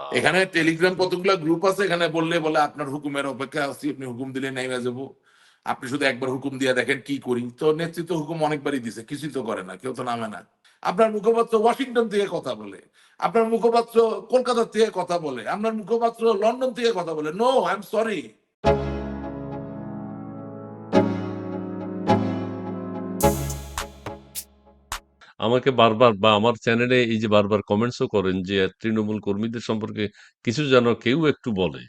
আহ, এখানে টেলিগ্রাম কতগুলো গ্রুপ আছে? এখানে বললে বলে আপনার হুকুমের অপেক্ষা আছি আপনি হুকুম দিলে নেমে যাব। আপনি শুধু একবার হুকুম দিয়ে দেখেন কি করি। তো নেতৃত্ব হুকুম অনেকবারই দিছে কিছুই তো করে না কেউ তো নামে না। আপনার মুখপাত্র ওয়াশিংটন থেকে কথা বলে আপনার মুখপাত্র কলকাতা থেকে কথা বলে আপনার মুখপাত্র লন্ডন থেকে কথা বলে। নো আই এম সরি আমাকে বারবার বা আমার চ্যানেলে এই যে বারবার কমেন্টসও করেন যে তৃণমূল কর্মীদের সম্পর্কে কিছু যেন কেউ একটু বলে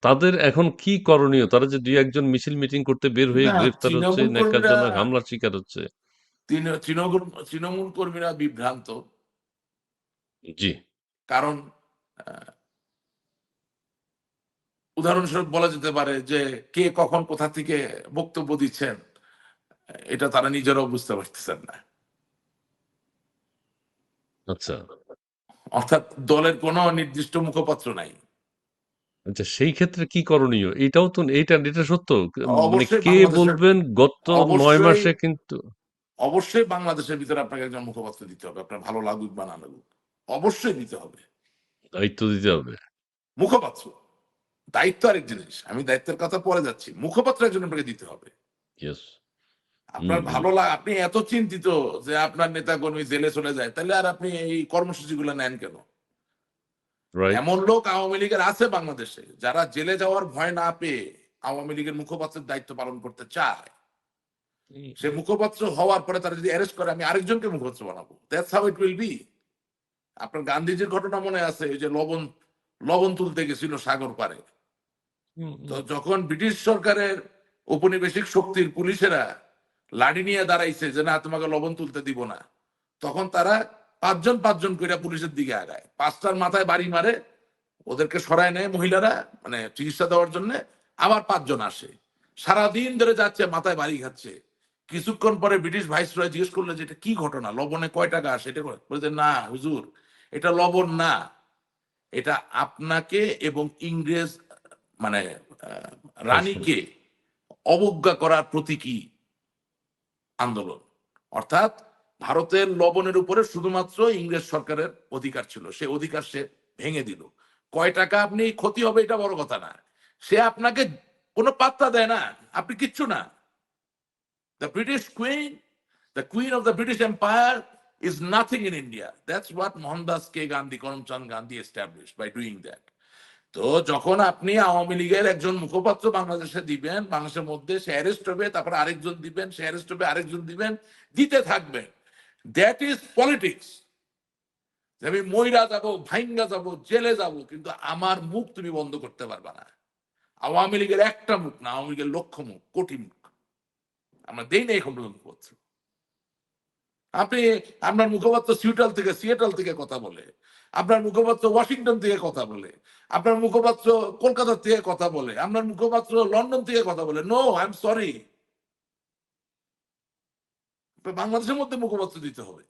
তাদের এখন কি করণীয়? তারা যে দুই একজন মিছিল মিটিং করতে বের হয়ে না, গ্রেফতার হচ্ছে তৃণমূল ন্যাক্কারজনক কর্মীরা- হামলার শিকার হচ্ছে। তৃণ- তৃণমূল তৃণমূল কর্মীরা বিভ্রান্ত। জি। কারণ উদাহরণস্বরূপ বলা যেতে পারে যে কে কখন কোথা থেকে বক্তব্য দিচ্ছেন এটা তারা নিজেরাও বুঝতে পারতেছেন না। আচ্ছা। অর্থাৎ দলের কোনো নির্দিষ্ট মুখপাত্র নাই। আচ্ছা সেই ক্ষেত্রে কি করণীয়? এটাও তো এটা এটা সত্য? মানে কে বলবেন গত নয় মাসে কিন্তু? অবশ্যই বাংলাদেশের ভিতরে আপনাকে একজন মুখপাত্র দিতে হবে। আপনার ভালো লাগুক বা না লাগুক অবশ্যই দিতে হবে। দায়িত্ব দিতে হবে। মুখপাত্র দায়িত্ব আরেক জিনিস। আমি দায়িত্বের কথা পরে যাচ্ছি। মুখপাত্র একজন আপনাকে দিতে হবে। ইয়েস আপনার ভালো লাগ আপনি এত চিন্তিত যে আপনার নেতা কর্মী জেলে চলে যায় তাহলে আর আপনি এই কর্মসূচিগুলো নেন কেন? এমন লোক আওয়ামী লীগের আছে বাংলাদেশে যারা জেলে যাওয়ার ভয় না পেয়ে আওয়ামী লীগের মুখপাত্রের দায়িত্ব পালন করতে চায়। সে মুখপাত্র হওয়ার পরে তারা যদি অ্যারেস্ট করে আমি আরেকজনকে মুখপাত্র বানাবো। That's how it will be আপনার গান্ধীজির ঘটনা মনে আছে যে লবণ লবণ তুলতে গেছিল সাগর পারে তো যখন ব্রিটিশ সরকারের উপনিবেশিক শক্তির পুলিশেরা লাঠি নিয়ে দাঁড়াইছে যে, না, তোমাকে লবণ তুলতে দিব না। তখন তারা পাঁচজন পাঁচজন করে পুলিশের দিকে আগায়। পাঁচটার মাথায় বাড়ি মারে, ওদেরকে সরায় নেয় মহিলারা মানে চিকিৎসা দেওয়ার জন্য। আবার পাঁচজন আসে। সারাদিন ধরে যাচ্ছে, মাথায় বাড়ি খাচ্ছে। কিছুক্ষণ পরে ব্রিটিশ ভাইসরয় জিজ্ঞেস করল যে, এটা কি ঘটনা? লবণে কয় টাকা আসে? এটা? বলছে না, হুজুর, এটা লবণ না। এটা আপনাকে এবং ইংরেজ মানে রানীকে অবজ্ঞা করার প্রতীকী। আন্দোলন। অর্থাৎ ভারতের লবণের উপরে শুধুমাত্র ইংরেজ সরকারের অধিকার ছিল। সে অধিকার সে ভেঙে দিল। কয় টাকা আপনি ক্ষতি হবে এটা বড় কথা না। সে আপনাকে কোনো পাত্তা দেয় না। আপনি কিচ্ছু না। The British queen the queen of the British empire is nothing in India That's what Mohandas K Gandhi Karamchand Gandhi established by doing that. তো যখন আপনি আওয়ামী লীগের একজন মুখপাত্র বাংলাদেশে দিবেন, বাংলাদেশের মধ্যে সে অ্যারেস্ট হবে, তারপর আরেকজন দিবেন, সে অ্যারেস্ট হবে, আরেকজন দিবেন, দিতে থাকবেন। দ্যাট ইজ পলিটিক্স আমি ময়রা যাব, ভাইঙ্গা যাব, জেলে যাব, কিন্তু আমার মুখ তুমি বন্ধ করতে পারবে না। আওয়ামী লীগের একটা মুখ না, আওয়ামী লীগের লক্ষ মুখ কোটি মুখ আমরা দেই না এখন পর্যন্ত আপনি আপনার মুখপাত্র সিউটাল থেকে সিয়েটাল থেকে কথা বলে আপনার মুখপাত্র ওয়াশিংটন থেকে কথা বলে আপনার মুখপাত্র কলকাতা থেকে কথা বলে আপনার মুখপাত্র লন্ডন থেকে কথা বলে নো আই এম সরি। বাংলাদেশের মধ্যে মুখপাত্র দিতে হবে।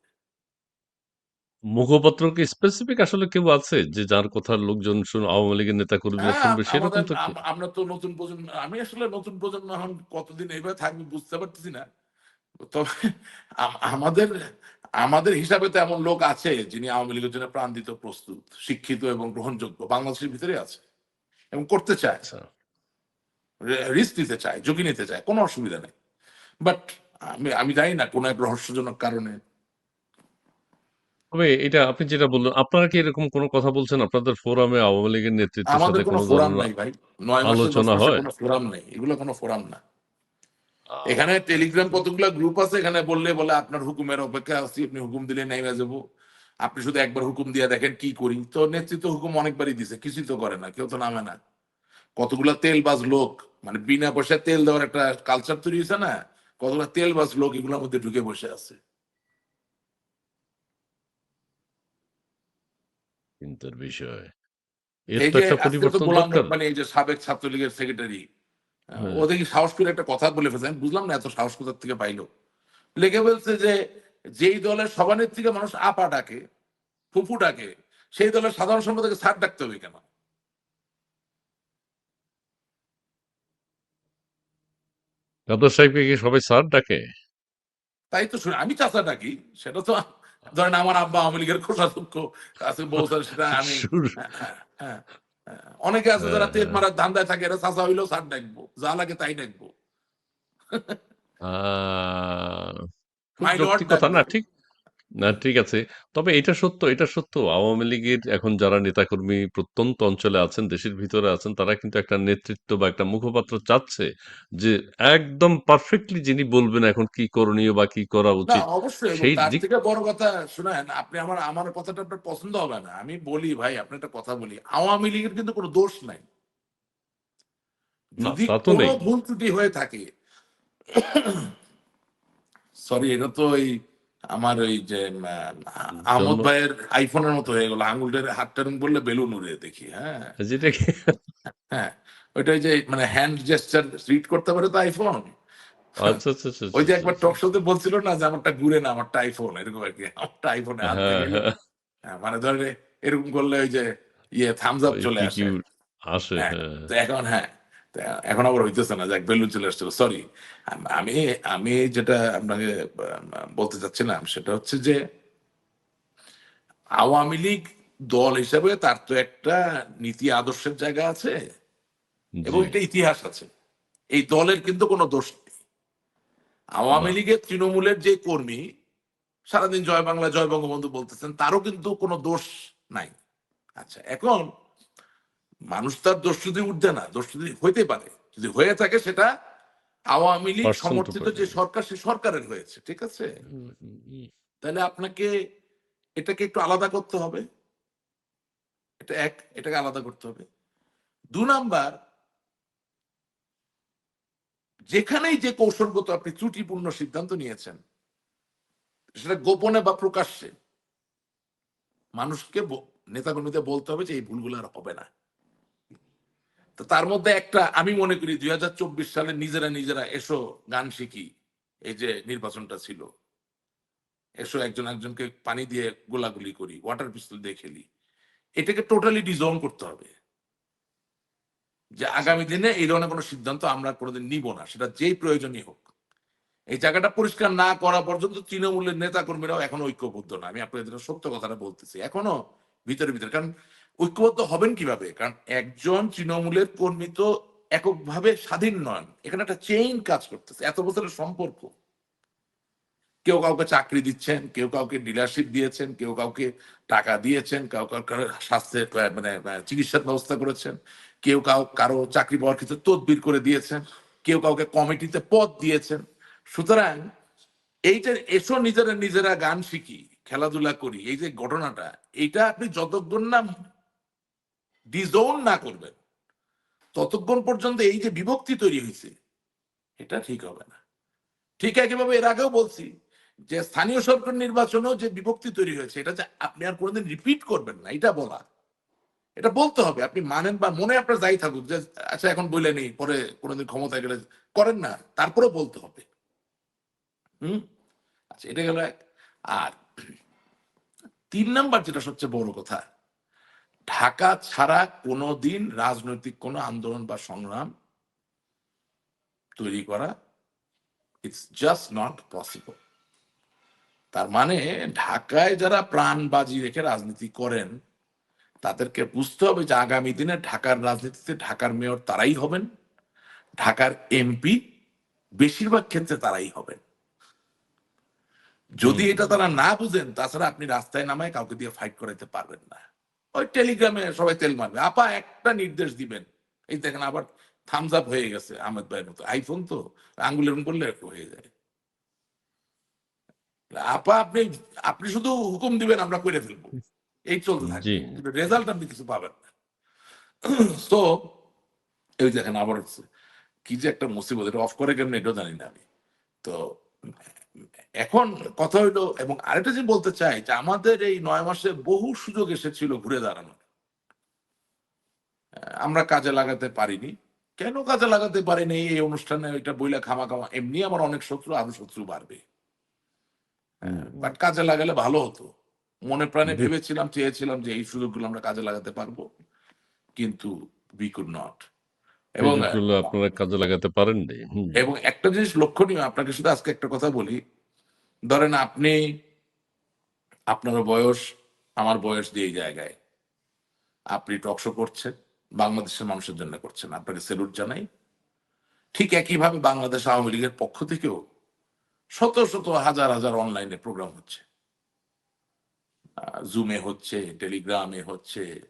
মুখপাত্র কি স্পেসিফিক আসলে কেউ আছে যে যার কথা লোকজন শুনে আওয়ামী লীগের নেতা কর্মীরা হ্যাঁ, শুনবে সেরকম তো আমরা তো নতুন প্রজন্ম আমি আসলে নতুন প্রজন্ম এখন কতদিন এইভাবে থাকবে বুঝতে পারতেছি না। তবে আমাদের আমাদের হিসাবে তো এমন লোক আছে যিনি আওয়ামী লীগের জন্য প্রাণ দিতে প্রস্তুত শিক্ষিত এবং গ্রহণযোগ্য। বাংলাদেশের ভিতরে আছে এবং করতে চায়। আচ্ছা। রিস্ক নিতে চায় ঝুঁকি নিতে চায় কোনো অসুবিধা নেই। বাট আমি আমি জানি না কোনো এক রহস্যজনক কারণে। তবে এটা আপনি যেটা বললেন আপনারা কি এরকম কোনো কথা বলছেন? আপনাদের ফোরামে আওয়ামী লীগের নেতৃত্বের আমাদের সাথে কোনো ধরনের নাই ভাই। নয় মাসে আলোচনা হয়? কোনো ফোরাম নেই। এগুলো কোনো ফোরাম না। এখানে টেলিগ্রাম কতগুলো গ্রুপ আছে? এখানে বললে বলে আপনার হুকুমের অপেক্ষা আছি আপনি হুকুম দিলে নেমে যাব। আপনি শুধু একবার হুকুম দিয়ে দেখেন কি করি। তো নেতৃত্ব হুকুম অনেকবারই দিছে কিছুই তো করে না কেউ তো নামে না। কতগুলা তেলবাজ লোক মানে বিনা পয়সায় তেল দেওয়ার একটা কালচার তৈরি হয়েছে না কতগুলা তেলবাজ লোক এগুলোর মধ্যে ঢুকে বসে আছে। চিন্তার বিষয়। এর এই যে সাবেক ছাত্রলীগের সেক্রেটারি। ও দেখি সাহস করে একটা কথা বলে ফেলছে। আমি বুঝলাম না এত সাহস কোথার থেকে পাইলো। লেগে বলছে যে যেই দলের সভানেত্রীকে মানুষ আপা ডাকে ফুফু ডাকে সেই দলের সাধারণ সম্পাদকে স্যার ডাকতে হবে কেন? সাহেবকে কি সবাই স্যার ডাকে? তাই তো শুনে আমি চাচা ডাকি সেটা তো ধরেন আমার আব্বা আওয়ামী লীগের কোষাধ্যক্ষ আছে বলছেন সেটা আমি হ্যাঁ, হ্যাঁ, হ্যাঁ, হ্যাঁ। অনেকে আছে যারা তেল মারার ধান্দায় থাকে এরা চাচা হইলেও সার ডাকবো যা লাগে তাই ডাকবো কথা না। ঠিক না ঠিক আছে। তবে এটা সত্য এটা সত্য। আওয়ামী লীগের এখন যারা নেতাকর্মী প্রত্যন্ত অঞ্চলে আছেন দেশের ভিতরে আছেন তারা কিন্তু একটা নেতৃত্ব বা একটা মুখপাত্র চাচ্ছে যে একদম পারফেক্টলি যিনি বলবেন এখন কি করণীয় বা কি করা না উচিত। অবশ্যই এবং সেই তার দিক থেকে বড় কথা শুনেন আপনি আমার আমার কথাটা আপনার পছন্দ হবে না। আমি বলি ভাই আপনি একটা কথা বলি আওয়ামী লীগের কিন্তু কোনো দোষ নাই। না, যদি তা তো কোনো নেই। ভুল ত্রুটি হয়ে থাকে সরি এটা তো ওই আমার ওই যে আহ, আহমদ ভাইয়ের আইফোনের মতো হয়ে গেল। আঙুলটার হাতটা বললে বেলুন উড়ে দেখি হ্যাঁ। যেটা কি? হ্যাঁ ওইটা ওই যে মানে হ্যান্ড জেস্টার রিড করতে পারে তো আইফোন আচ্ছা আচ্ছা আচ্ছা ওই যে আচ্ছা, একবার আচ্ছা। টক শোতে বলছিল না যে আমারটা ঘুরে না আমারটা আইফোন এরকম আর কি। আমারটা আইফোনে হাত হ্যাঁ, হ্যাঁ, হ্যাঁ, মানে ধরে এরকম করলে ওই যে ইয়ে থামস আপ চলে আসে। আসে তো এখন হ্যাঁ। এখন আবার হইতেছে না যাক বেলুন চলে আসছিল সরি আমি আমি যেটা আপনাকে বলতে চাচ্ছিলাম সেটা হচ্ছে যে আওয়ামী লীগ দল হিসেবে তার তো একটা নীতি আদর্শের জায়গা আছে এবং একটা ইতিহাস আছে। এই দলের কিন্তু কোনো দোষ নেই। আওয়ামী লীগের তৃণমূলের যে কর্মী সারাদিন জয় বাংলা জয় বঙ্গবন্ধু বলতেছেন তারও কিন্তু কোনো দোষ নাই। আচ্ছা এখন মানুষ তার দোষ যদি উঠবে না দোষ যদি হইতে পারে। যদি হয়ে থাকে সেটা আওয়ামী লীগ সমর্থিত যে সরকার সে সরকারের হয়েছে ঠিক আছে? তাহলে আপনাকে এটাকে একটু আলাদা করতে হবে। এটা এক এটাকে আলাদা করতে হবে। দু নাম্বার যেখানেই যে কৌশলগত আপনি ত্রুটিপূর্ণ সিদ্ধান্ত নিয়েছেন সেটা গোপনে বা প্রকাশ্যে মানুষকে নেতাকর্মীদের বলতে হবে যে এই ভুলগুলো আর হবে না। তো তার মধ্যে একটা আমি মনে করি দুই হাজার চব্বিশ সালে নিজেরা নিজেরা এসো গান শিখি, এই যে নির্বাচনটা ছিল। এসো একজন একজনকে পানি দিয়ে গোলাগুলি করি ওয়াটার পিস্তল দিয়ে খেলি। এটাকে টোটালি ডিজোন করতে হবে। যে আগামী দিনে এই ধরনের কোনো সিদ্ধান্ত আমরা কোনোদিন নিব না, সেটা যেই প্রয়োজনই হোক। এই জায়গাটা পরিষ্কার না করা পর্যন্ত তৃণমূলের নেতা কর্মীরাও এখন ঐক্যবদ্ধ না। আমি আপনাদের সত্য কথাটা বলতেছি, এখনও ভিতরে ভিতরে। কারণ ঐক্যবদ্ধ হবেন কীভাবে? কারণ একজন তৃণমূলের কর্মী তো এককভাবে স্বাধীন নন। এখানে একটা চেইন কাজ করতেছে, এত বছরের সম্পর্ক। কেউ কাউকে চাকরি দিচ্ছেন, কেউ কাউকে ডিলারশিপ দিয়েছেন, কেউ কাউকে টাকা দিয়েছেন, কেউ কাউকে স্বাস্থ্যের মানে চিকিৎসার ব্যবস্থা করেছেন, কেউ কাউ কারও চাকরি পাওয়ার ক্ষেত্রে তদবির করে দিয়েছেন, কেউ কাউকে কমিটিতে পদ দিয়েছেন। সুতরাং এই যে এসো নিজেরা নিজেরা গান শিখি, খেলাধুলা করি, এই যে ঘটনাটা, এইটা আপনি যতক্ষণ না ডিজোন না করবেন। ততক্ষণ পর্যন্ত এই যে বিভক্তি তৈরি হয়েছে, এটা ঠিক হবে না। ঠিক একইভাবে এর আগেও বলছি যে স্থানীয় সরকার নির্বাচনেও যে বিভক্তি তৈরি হয়েছে, এটা যে আপনি আর কোনোদিন রিপিট করবেন না, এটা বলা। এটা বলতে হবে, আপনি মানেন বা মনে আপনার যাই থাকুক, যে আচ্ছা এখন বলে নেই, পরে কোনোদিন ক্ষমতায় গেলে করেন না তারপরে বলতে হবে। হুম? আচ্ছা এটা গেল এক। আর তিন নাম্বার যেটা সবচেয়ে বড় কথা ঢাকা ছাড়া কোনোদিন রাজনৈতিক কোনো আন্দোলন বা সংগ্রাম তৈরি করা ইটস জাস্ট নট পসিবল তার মানে ঢাকায় যারা প্রাণ বাজি রেখে রাজনীতি করেন তাদেরকে বুঝতে হবে যে আগামী দিনে ঢাকার রাজনীতিতে ঢাকার মেয়র তারাই হবেন ঢাকার এমপি বেশিরভাগ ক্ষেত্রে তারাই হবেন। যদি এটা তারা না বুঝেন তাছাড়া আপনি রাস্তায় নামায় কাউকে দিয়ে ফাইট করাইতে পারবেন না। ওই টেলিগ্রামে সবাই তেল মারবে। আপা একটা নির্দেশ দিবেন। এই দেখেন আবার থামস আপ হয়ে গেছে আহমেদ ভাইয়ের মতো। আইফোন তো? আঙ্গুল এরকম করলে হয়ে যায়। আপা আপনি আপনি শুধু হুকুম দিবেন আমরা করে ফেলব। এই চলতে। কিন্তু রেজাল্ট আপনি কিছু পাবেন না। তো এই দেখেন আবার হচ্ছে কি যে একটা মুসিবত এটা অফ করে কেমন এটাও জানি না আমি। তো এখন কথা হইল এবং আরেকটা জিনিস বলতে চাই যে আমাদের এই নয় মাসে বহু সুযোগ এসেছিল ঘুরে দাঁড়ানোর। আমরা কাজে লাগাতে পারিনি। কেন কাজে লাগাতে পারিনি? এই অনুষ্ঠানে এটা বইলা খামা খামা এমনি আমার অনেক শত্রু আরও শত্রু বাড়বে। বাট কাজে লাগালে ভালো হতো। মনে প্রাণে ভেবেছিলাম চেয়েছিলাম যে এই সুযোগগুলো আমরা কাজে লাগাতে পারব কিন্তু উই কুড নট এবং আপনারা কাজে লাগাতে পারেননি। হুম। এবং একটা জিনিস লক্ষণীয় আপনাকে শুধু আজকে একটা কথা বলি ধরেন আপনি আপনার বয়স আমার বয়স দিয়ে জায়গায়। আপনি টকশো করছেন, বাংলাদেশের মানুষের জন্য করছেন, আপনাকে সেলুট জানাই। ঠিক একইভাবে বাংলাদেশ আওয়ামী লীগের পক্ষ থেকেও শত শত হাজার হাজার অনলাইনে প্রোগ্রাম হচ্ছে। জুমে হচ্ছে টেলিগ্রামে হচ্ছে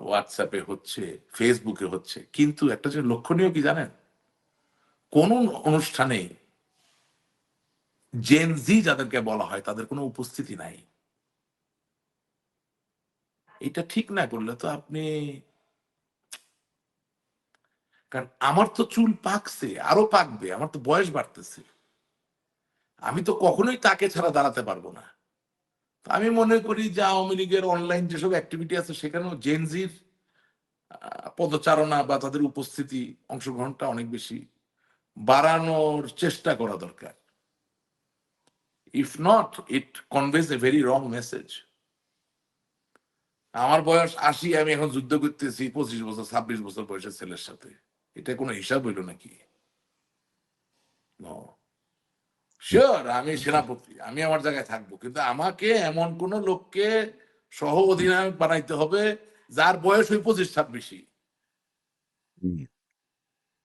হোয়াটসঅ্যাপে হচ্ছে ফেসবুকে হচ্ছে। কিন্তু একটা যে লক্ষণীয় কি জানেন? কোন অনুষ্ঠানে জেন জি যাদেরকে বলা হয়, তাদের কোনো উপস্থিতি নাই। এটা ঠিক না করলে তো আপনি কারণ আমার তো চুল পাকছে, আরও পাকবে, আমার তো বয়স বাড়তেছে। আমি তো কখনোই তাকে ছাড়া দাঁড়াতে পারব না। আমি মনে করি যে আওয়ামী লীগের অনলাইন যেসব অ্যাক্টিভিটি আছে, সেখানেও জেনজির পদচারণা বা তাদের উপস্থিতি অংশগ্রহণটা অনেক বেশি বাড়ানোর চেষ্টা করা দরকার। If not it conveys a very wrong message আমার বয়স আশি, আমি এখন যুদ্ধ করতেছি, পঁচিশ বছর, ছাব্বিশ বছর বয়সের ছেলের সাথে। এটা কোনো হিসাব হইল নাকি? শিওর আমি সেনাপতি, আমি আমার জায়গায় থাকব, কিন্তু আমাকে এমন কোন লোককে সহ অধিনায়ক বানাইতে হবে যার বয়স ওই পঁচিশ, ছাব্বিশই।